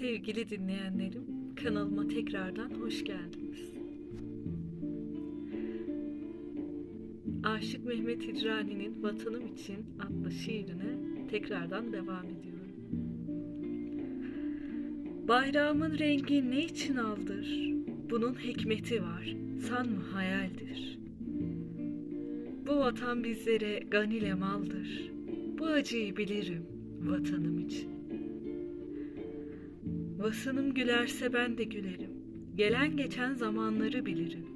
Sevgili dinleyenlerim, kanalıma tekrardan hoş geldiniz. Aşık Mehmet Hicrani'nin Vatanım İçin adlı şiirine tekrardan devam ediyorum. Bayrağımın rengi ne için aldır? Bunun hikmeti var, sanma hayaldir. Bu vatan bizlere ganile maldır. Bu acıyı bilirim vatanım için. Vatanım gülerse ben de gülerim. Gelen geçen zamanları bilirim.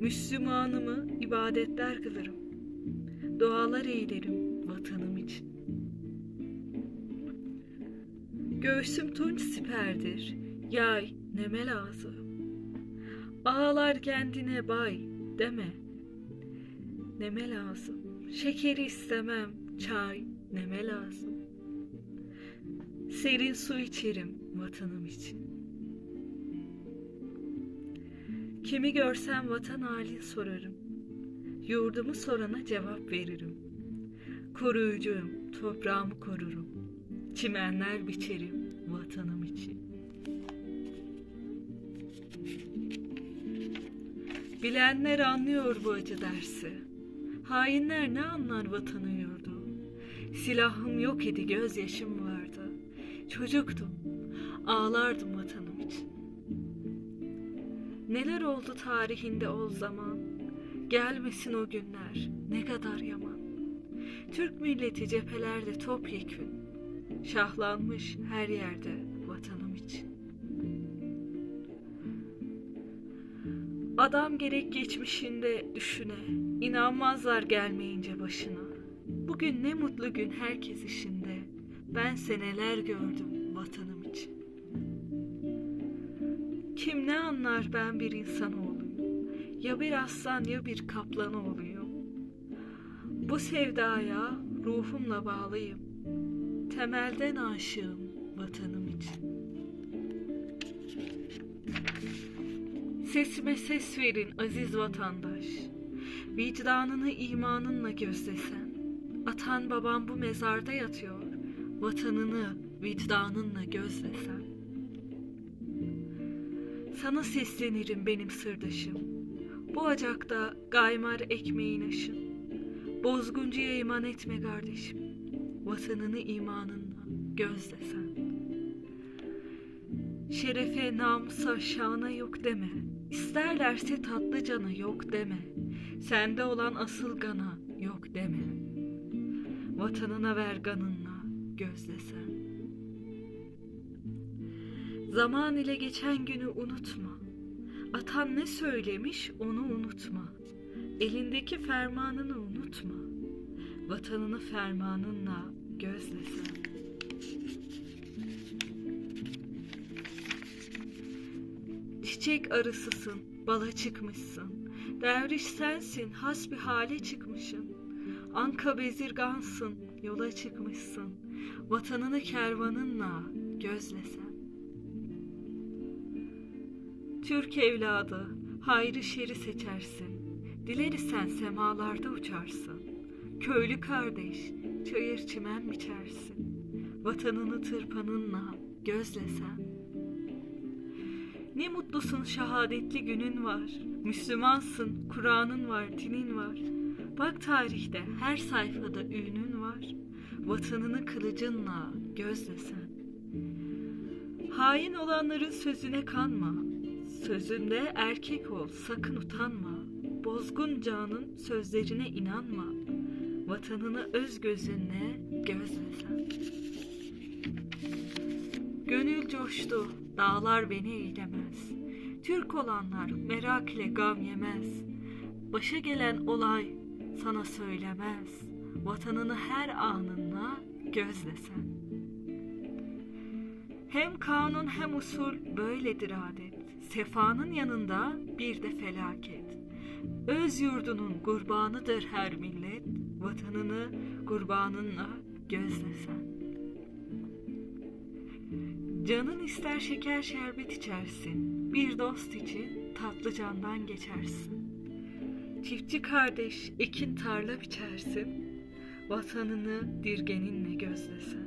Müslümanımı ibadetler kılarım. Dualar eylerim vatanım için. Göğsüm tunç siperdir, yay neme lazım. Ağlar kendine bay deme, neme lazım. Şekeri istemem, çay neme lazım. Serin su içerim vatanım için. Kimi görsem vatan halin sorarım. Yurdumu sorana cevap veririm. Koruyucuyum, toprağımı korurum. Çimenler biçerim vatanım için. Bilenler anlıyor bu acı dersi. Hainler ne anlar vatanı yurdu? Silahım yok idi, gözyaşım vardı. Çocuktum, ağlardım vatanım için. Neler oldu tarihinde o zaman? Gelmesin o günler, ne kadar yaman. Türk milleti cephelerde topyekün, şahlanmış her yerde vatanım için. Adam gerek geçmişinde düşüne, inanmazlar gelmeyince başına. Bugün ne mutlu gün herkes işinde. Ben seneler gördüm vatanım. Kim ne anlar ben bir insan oğluyum. Ya bir aslan ya bir kaplan oğluyum. Bu sevdaya ruhumla bağlıyım. Temelden aşığım vatanım için. Sesime ses verin aziz vatandaş. Vicdanını imanınla gözlesen. Atan babam bu mezarda yatıyor. Vatanını vicdanınla gözlesen. Sana seslenirim benim sırdaşım. Bu ocakta gaymar ekmeğin aşın. Bozguncuya iman etme kardeşim. Vatanını imanınla gözlesen. Şerefe, namusa, şana yok deme. İsterlerse tatlı cana yok deme. Sende olan asıl gana yok deme. Vatanına ver ganınla gözlesen. Zaman ile geçen günü unutma. Atan ne söylemiş onu unutma. Elindeki fermanını unutma. Vatanını fermanınla gözlesen. Çiçek arısısın, bala çıkmışsın. Derviş sensin, has bir hale çıkmışsın. Anka bezirgansın, yola çıkmışsın. Vatanını kervanınla gözlesen. Türk evladı, hayrı şeri seçersin. Dilersen semalarda uçarsın. Köylü kardeş, çayır çimen biçersin. Vatanını tırpanınla gözlesen. Ne mutlusun şehadetli günün var. Müslümansın, Kur'an'ın var, dinin var. Bak tarihte her sayfada ünün var. Vatanını kılıcınla gözlesen. Hain olanların sözüne kanma. Sözünde erkek ol, sakın utanma. Bozgun canın sözlerine inanma. Vatanını öz gözünle gözlesen. Gönül coştu, dağlar beni eylemez. Türk olanlar merak ile gam yemez. Başa gelen olay sana söylemez. Vatanını her anınla gözlesen. Hem kanun hem usul böyledir adet. Sefanın yanında bir de felaket. Öz yurdunun kurbanıdır her millet. Vatanını kurbanınla gözlesen. Canın ister şeker şerbet içersin. Bir dost için tatlı candan geçersin. Çiftçi kardeş ekin tarla biçersin. Vatanını dirgeninle gözlesen.